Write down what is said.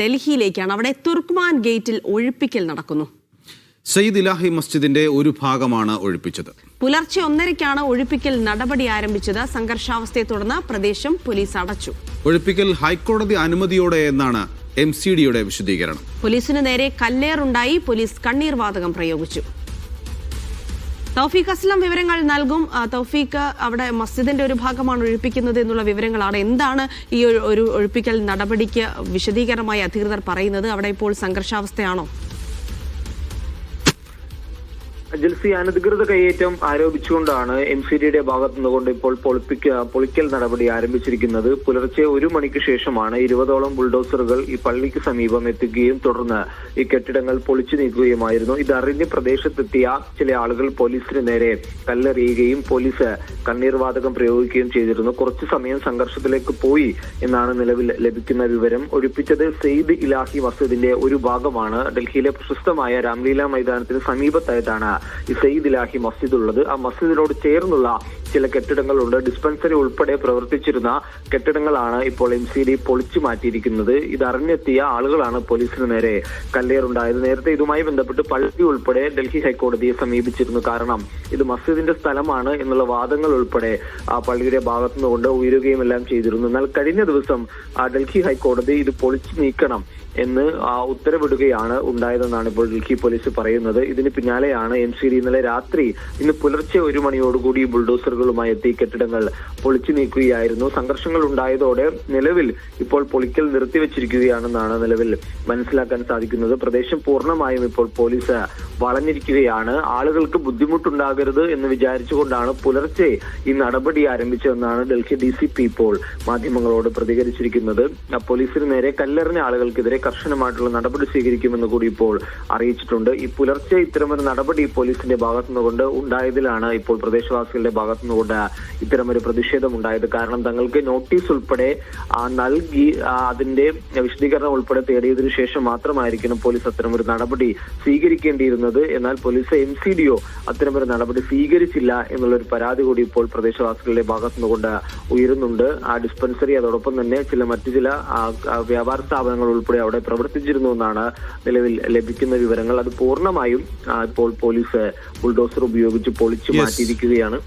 ഡൽഹിയിലേക്കാണ്. അവിടെ തുർക്ക്മാൻ ഗേറ്റിൽ ഒഴിപ്പിക്കൽ നടക്കുന്നു. സയ്യിദ് ഇലാഹി മസ്ജിദിന്റെ ഒരു ഭാഗമാണ് ഒഴിപ്പിച്ചത്. പുലർച്ചെ ഒന്നരയ്ക്കാണ് ഒഴിപ്പിക്കൽ നടപടി ആരംഭിച്ചത്. സംഘർഷാവസ്ഥയെ തുടർന്ന് പ്രദേശം പോലീസ് അടച്ചു. ഒഴിപ്പിക്കൽ ഹൈക്കോടതി അനുമതിയോടെ എന്നാണ് എം സി ഡിയുടെ വിശദീകരണം. പോലീസിന് നേരെ കല്ലേറുണ്ടായി. പോലീസ് കണ്ണീർ വാതകം പ്രയോഗിച്ചു. തൗഫീഖ് അസ്ലം വിവരങ്ങൾ നൽകും. തൗഫീഖ് അവിടെ മസ്ജിദിന്റെ ഒരു ഭാഗമാണ് ഒഴിപ്പിക്കുന്നത് എന്നുള്ള വിവരങ്ങളാണ്. എന്താണ് ഈ ഒരു ഒഴിപ്പിക്കൽ നടപടിക്ക് വിശദീകരണമായി അധികൃതർ പറയുന്നത്? അവിടെ ഇപ്പോൾ സംഘർഷാവസ്ഥയാണോ? ജിൽസി അനധികൃത കയ്യേറ്റം ആരോപിച്ചുകൊണ്ടാണ് എം സി ഡിയുടെ ഭാഗത്തു നിന്നുകൊണ്ട് ഇപ്പോൾ പൊളിപ്പിക്ക പൊളിക്കൽ നടപടി ആരംഭിച്ചിരിക്കുന്നത്. പുലർച്ചെ ഒരു മണിക്ക് ശേഷമാണ് ഇരുപതോളം ബുൾഡോസറുകൾ ഈ പള്ളിക്ക് സമീപം എത്തുകയും തുടർന്ന് ഈ കെട്ടിടങ്ങൾ പൊളിച്ചു നീക്കുകയുമായിരുന്നു. ഇതറിഞ്ഞ് പ്രദേശത്തെത്തിയ ചില ആളുകൾ പോലീസിന് നേരെ കല്ലെറിയുകയും പോലീസ് കണ്ണീർ വാതകം പ്രയോഗിക്കുകയും ചെയ്തിരുന്നു. കുറച്ച് സമയം സംഘർഷത്തിലേക്ക് പോയി എന്നാണ് നിലവിൽ ലഭിക്കുന്ന വിവരം. ഒഴിപ്പിച്ചത് സെയ്ദ് ഇലാഹി മസ്ജിദിന്റെ ഒരു ഭാഗമാണ്. ഡൽഹിയിലെ പ്രശസ്തമായ രാംലീല മൈതാനത്തിന് സമീപത്തായിട്ടാണ് ഈ സെയ്ദ് ഇലാഹി മസ്ജിദ് ഉള്ളത്. ആ മസ്ജിദിനോട് ചേർന്നുള്ള ചില കെട്ടിടങ്ങളുണ്ട്. ഡിസ്പെൻസറി ഉൾപ്പെടെ പ്രവർത്തിച്ചിരുന്ന കെട്ടിടങ്ങളാണ് ഇപ്പോൾ എം സി ഡി പൊളിച്ചു മാറ്റിയിരിക്കുന്നത്. ഇതറിഞ്ഞെത്തിയ ആളുകളാണ് പോലീസിന് നേരെ കല്ലേറുണ്ടായത്. നേരത്തെ ഇതുമായി ബന്ധപ്പെട്ട് പള്ളി ഉൾപ്പെടെ ഡൽഹി ഹൈക്കോടതിയെ സമീപിച്ചിരുന്നു. കാരണം ഇത് മസ്ജിദിന്റെ സ്ഥലമാണ് എന്നുള്ള വാദങ്ങൾ ഉൾപ്പെടെ ആ പള്ളിയുടെ ഭാഗത്തു നിന്നുകൊണ്ട് ഉയരുകയും എല്ലാം ചെയ്തിരുന്നു. എന്നാൽ കഴിഞ്ഞ ദിവസം ആ ഡൽഹി ഹൈക്കോടതി ഇത് പൊളിച്ചു നീക്കണം എന്ന് ഉത്തരവിടുകയാണ് ഉണ്ടായതെന്നാണ് ഇപ്പോൾ ഡൽഹി പോലീസ് പറയുന്നത്. ഇതിന് പിന്നാലെയാണ് എം സി ഡി ഇന്നലെ രാത്രി ഇന്ന് പുലർച്ചെ ഒരു മണിയോടുകൂടി ബുൾഡോസറുകളുമായി എത്തി കെട്ടിടങ്ങൾ പൊളിച്ചു നീക്കുകയായിരുന്നു. സംഘർഷങ്ങൾ ഉണ്ടായതോടെ നിലവിൽ ഇപ്പോൾ പൊളിക്കൽ നിർത്തിവെച്ചിരിക്കുകയാണെന്നാണ് നിലവിൽ മനസ്സിലാക്കാൻ സാധിക്കുന്നത്. പ്രദേശം പൂർണമായും ഇപ്പോൾ പോലീസ് വളഞ്ഞിരിക്കുകയാണ്. ആളുകൾക്ക് ബുദ്ധിമുട്ടുണ്ടാകരുത് എന്ന് വിചാരിച്ചുകൊണ്ടാണ് പുലർച്ചെ ഈ നടപടി ആരംഭിച്ചതെന്നാണ് ഡൽഹി ഡി സി പി ഇപ്പോൾ മാധ്യമങ്ങളോട് പ്രതികരിച്ചിരിക്കുന്നത്. പോലീസിന് നേരെ കല്ലെറിഞ്ഞ ആളുകൾക്കെതിരെ കർശനമായിട്ടുള്ള നടപടി സ്വീകരിക്കുമെന്ന് കൂടി ഇപ്പോൾ അറിയിച്ചിട്ടുണ്ട്. ഈ പുലർച്ചെ ഇത്തരമൊരു നടപടി പോലീസിന്റെ ഭാഗത്തുനിന്നുകൊണ്ട് ഉണ്ടായതിലാണ് ഇപ്പോൾ പ്രദേശവാസികളുടെ ഭാഗത്തു നിന്നുകൊണ്ട് ഇത്തരമൊരു പ്രതിഷേധം ഉണ്ടായത് കാരണം തങ്ങൾക്ക് നോട്ടീസ് ഉൾപ്പെടെ നൽകി അതിന്റെ വിശദീകരണം ഉൾപ്പെടെ തേടിയതിനു ശേഷം മാത്രമായിരിക്കണം പോലീസ് അത്തരമൊരു നടപടി സ്വീകരിക്കേണ്ടിയിരുന്നത്. എന്നാൽ പോലീസ് എം സി ഡിഒ അത്തരമൊരു നടപടി സ്വീകരിച്ചില്ല എന്നുള്ളൊരു പരാതി കൂടി ഇപ്പോൾ പ്രദേശവാസികളുടെ ഭാഗത്തു നിന്നുകൊണ്ട് ഉയരുന്നുണ്ട്. ആ ഡിസ്പെൻസറി അതോടൊപ്പം തന്നെ ചില മറ്റു ചില വ്യാപാര സ്ഥാപനങ്ങൾ ഉൾപ്പെടെ അവിടെ പ്രവർത്തിച്ചിരുന്നു എന്നാണ് നിലവിൽ ലഭിക്കുന്ന വിവരങ്ങൾ. അത് പൂർണമായും ഇപ്പോൾ പോലീസ് ബുൾഡോസർ ഉപയോഗിച്ച് പൊളിച്ചു മാറ്റിയിരിക്കുകയാണ്.